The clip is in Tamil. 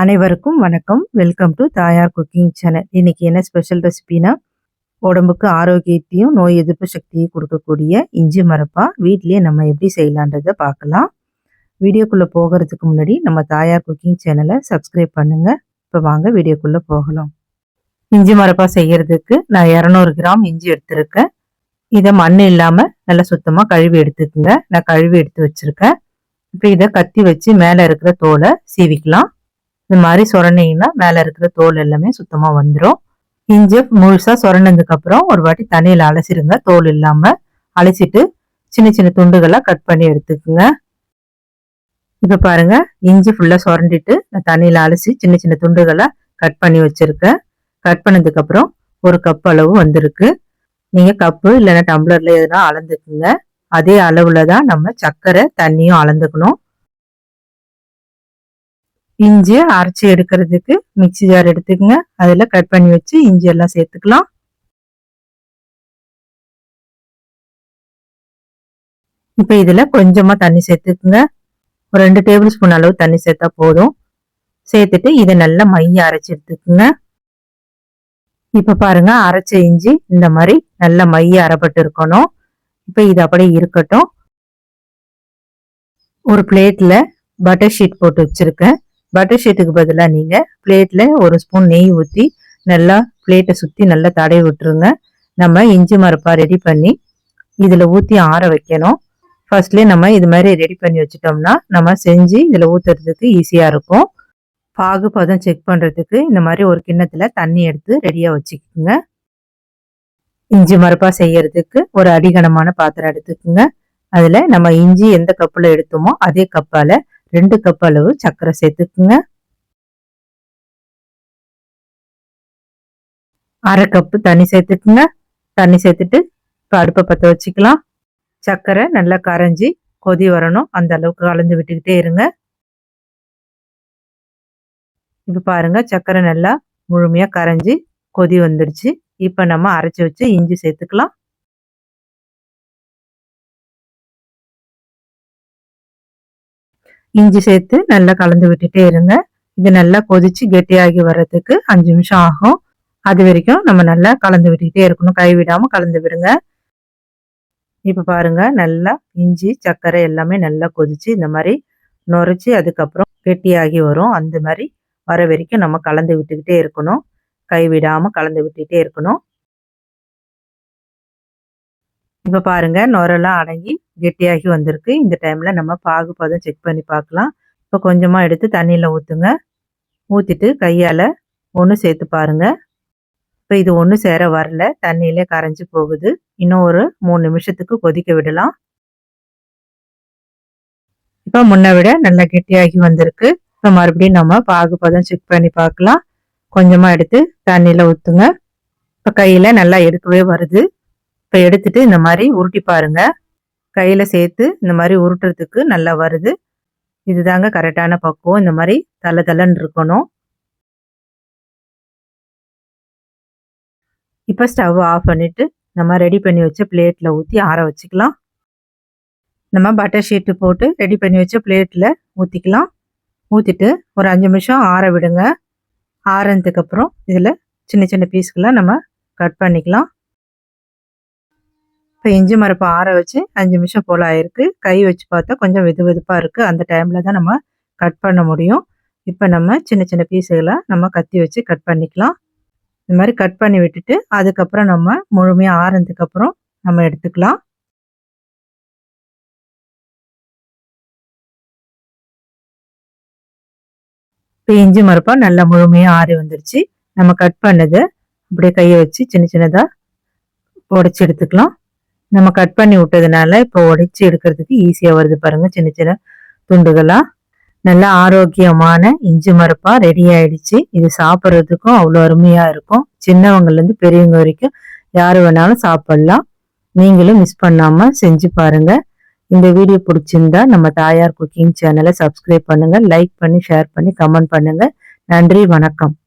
அனைவருக்கும் வணக்கம். Welcome to Thayar cooking channel இன்னைக்கு என்ன ஸ்பெஷல் ரெசிபினா உடம்புக்கு ஆரோக்கியத்தையும் நோய் எதிர்ப்பு சக்தியும் கொடுக்கக்கூடிய இஞ்சி மரப்பா வீட்லேயே நம்ம எப்படி செய்யலான்றதை பார்க்கலாம். வீடியோக்குள்ளே போகிறதுக்கு முன்னாடி நம்ம தாயார் குக்கிங் சேனலை சப்ஸ்கிரைப் பண்ணுங்க. இப்போ வாங்க வீடியோக்குள்ளே போகலாம். இஞ்சி மரப்பா செய்யறதுக்கு நான் இரநூறு கிராம் இஞ்சி எடுத்திருக்கேன். இதை மண் இல்லாமல் நல்லா சுத்தமாக கழுவி எடுத்துக்கோங்க. நான் கழுவி எடுத்து வச்சுருக்கேன். இப்போ இதை கத்தி வச்சு மேலே இருக்கிற தோலை சீவிக்கலாம். இந்த மாதிரி சொரண்டிங்கன்னா மேலே இருக்கிற தோல் எல்லாமே சுத்தமாக வந்துடும் இஞ்சி முழுசாக சுரண்டனதுக்கப்புறம் ஒரு வாட்டி தண்ணியில் அலசிடுங்க தோல் இல்லாமல் அலசிட்டு சின்ன சின்ன துண்டுகளாக கட் பண்ணி எடுத்துக்குங்க. இப்போ பாருங்க இஞ்சி ஃபுல்லாக சுரண்டிட்டு நான் தண்ணியில் அலசி சின்ன சின்ன துண்டுகளாக கட் பண்ணி வச்சிருக்கேன். கட் பண்ணதுக்கப்புறம் ஒரு கப் அளவு வந்திருக்கு. நீங்கள் கப்பு இல்லைன்னா டம்ளரில் எதுனா அளந்துக்குங்க. அதே அளவில் தான் நம்ம சர்க்கரை தண்ணியும் அளந்துக்கணும். இஞ்சி அரைச்சி எடுக்கிறதுக்கு மிக்சி ஜார் எடுத்துக்கங்க. அதில் கட் பண்ணி வச்சு இஞ்சி எல்லாம் சேர்த்துக்கலாம். இப்போ இதில் கொஞ்சமாக தண்ணி சேர்த்துக்குங்க. ஒரு ரெண்டு டேபிள் ஸ்பூன் அளவு தண்ணி சேர்த்தா போதும். சேர்த்துட்டு இதை நல்லா மைய அரைச்சி எடுத்துக்குங்க. இப்போ பாருங்க அரைச்ச இஞ்சி இந்த மாதிரி நல்ல மைய அரைப்பட்டு இருக்கணும். இப்போ இது அப்படியே இருக்கட்டும். ஒரு பிளேட்டில் பட்டர் ஷீட் போட்டு வச்சுருக்கேன். பட்டர் ஷீட்டுக்கு பதிலாக நீங்கள் பிளேட்டில் ஒரு ஸ்பூன் நெய் ஊற்றி நல்லா பிளேட்டை சுற்றி நல்லா தடவி விட்டுருங்க. நம்ம இஞ்சி மரப்பா ரெடி பண்ணி இதில் ஊற்றி ஆற வைக்கணும். ஃபர்ஸ்ட்லேயே நம்ம இது மாதிரி ரெடி பண்ணி வச்சிட்டோம்னா நம்ம செஞ்சு இதில் ஊற்றுறதுக்கு ஈஸியாக இருக்கும். பாகு பதம் செக் பண்ணுறதுக்கு இந்த மாதிரி ஒரு கிண்ணத்தில் தண்ணி எடுத்து ரெடியாக வச்சுக்கோங்க. இஞ்சி மரப்பா செய்யறதுக்கு ஒரு அடிகனமான பாத்திரம் எடுத்துக்கோங்க. அதில் நம்ம இஞ்சி எந்த கப்பில் எடுத்தோமோ அதே கப்பால் ரெண்டு கப் அளவு சர்க்கரை சேர்த்துக்குங்க. அரை கப்பு தண்ணி சேர்த்துக்குங்க. தண்ணி சேர்த்துட்டு இப்போ அடுப்பை பற்ற வச்சுக்கலாம். சர்க்கரை நல்லா கரைஞ்சி கொதி வரணும். அந்த அளவுக்கு கலந்து விட்டுக்கிட்டே இருங்க. இப்போ பாருங்க சர்க்கரை நல்லா முழுமையாக கரைஞ்சி கொதி வந்துடுச்சு. இப்போ நம்ம அரைச்சி வச்சு இஞ்சி சேர்த்துக்கலாம். இஞ்சி சேர்த்து நல்லா கலந்து விட்டுட்டே இருங்க. இது நல்லா கொதிச்சு கெட்டியாகி வர்றதுக்கு அஞ்சு நிமிஷம் ஆகும். அது வரைக்கும் நம்ம நல்லா கலந்து விட்டுக்கிட்டே இருக்கணும். கைவிடாம கலந்து விடுங்க. இப்போ பாருங்க நல்லா இஞ்சி சர்க்கரை எல்லாமே நல்லா கொதிச்சு இந்த மாதிரி நுரைச்சி அதுக்கப்புறம் கெட்டியாகி வரும். அந்த மாதிரி வர வரைக்கும் நம்ம கலந்து விட்டுக்கிட்டே இருக்கணும். கைவிடாம கலந்து விட்டுக்கிட்டே இருக்கணும். இப்போ பாருங்கள் நுரெல்லாம் அடங்கி கெட்டியாகி வந்திருக்கு. இந்த டைமில் நம்ம பாகு பதம் செக் பண்ணி பார்க்கலாம். இப்போ கொஞ்சமாக எடுத்து தண்ணியில் ஊற்றுங்க ஊற்றிட்டு கையால் ஒன்று சேர்த்து பாருங்க. இப்போ இது ஒன்று சேர வரல. தண்ணியிலே கரைஞ்சி போகுது. இன்னும் ஒரு மூணு நிமிஷத்துக்கு கொதிக்க விடலாம். இப்போ முன்னை விட நல்லா கெட்டியாகி வந்திருக்கு. இப்போ மறுபடியும் நம்ம பாகு பதம் செக் பண்ணி பார்க்கலாம். கொஞ்சமாக எடுத்து தண்ணியில் ஊற்றுங்க இப்போ கையில் நல்லா எடுக்கவே வருது. இப்போ எடுத்துட்டு இந்த மாதிரி உருட்டி பாருங்க. கையில் சேர்த்து இந்த மாதிரி உருட்டுறதுக்கு நல்லா வருது. இதுதாங்க கரெக்டான பக்குவம். இந்த மாதிரி தலை தலைன்னு இருக்கணும். இப்போ ஸ்டவ் ஆஃப் பண்ணிவிட்டு நம்ம ரெடி பண்ணி வச்ச பிளேட்டில் ஊற்றி ஆற வச்சுக்கலாம். நம்ம பட்டர் ஷீட்டு போட்டு ரெடி பண்ணி வச்ச பிளேட்டில் ஊற்றிக்கலாம் ஊற்றிட்டு ஒரு அஞ்சு நிமிஷம் ஆற விடுங்க. ஆறதுக்கப்புறம் இதில் சின்ன சின்ன பீஸ்கெலாம் நம்ம கட் பண்ணிக்கலாம். இப்போ இஞ்சி மரப்பை ஆற வச்சு அஞ்சு நிமிஷம் போல் ஆயிருக்கு. கை வச்சு பார்த்தா கொஞ்சம் வெது வெதுப்பாக இருக்குது அந்த டைமில் தான் நம்ம கட் பண்ண முடியும். இப்போ நம்ம சின்ன சின்ன பீஸுகளை நம்ம கத்தி வச்சு கட் பண்ணிக்கலாம். இந்த மாதிரி கட் பண்ணி விட்டுட்டு அதுக்கப்புறம் நம்ம முழுமையாக ஆறுனதுக்கப்புறம் நம்ம எடுத்துக்கலாம். இப்போ இஞ்சி மரப்பா நல்லா முழுமையாக ஆறி வந்துருச்சு. நம்ம கட் பண்ணதை அப்படியே கையை வச்சு சின்ன சின்னதாக உடச்சி எடுத்துக்கலாம். நம்ம கட் பண்ணி விட்டதுனால இப்போ உடைச்சி எடுக்கிறதுக்கு ஈஸியாக வருது பாருங்க சின்ன சின்ன துண்டுகளாக நல்ல ஆரோக்கியமான இஞ்சி மரப்பா ரெடி ஆயிடுச்சு. இது சாப்பிட்றதுக்கும் அவ்வளோ அருமையாக இருக்கும். சின்னவங்கலேருந்து பெரியவங்க வரைக்கும் யார் வேணாலும் சாப்பிடலாம். நீங்களும் மிஸ் பண்ணாமல் செஞ்சு பாருங்க. இந்த வீடியோ பிடிச்சிருந்தா நம்ம தாயார் குக்கிங் சேனலை சப்ஸ்கிரைப் பண்ணுங்க லைக் பண்ணி ஷேர் பண்ணி கமெண்ட் பண்ணுங்க. நன்றி வணக்கம்.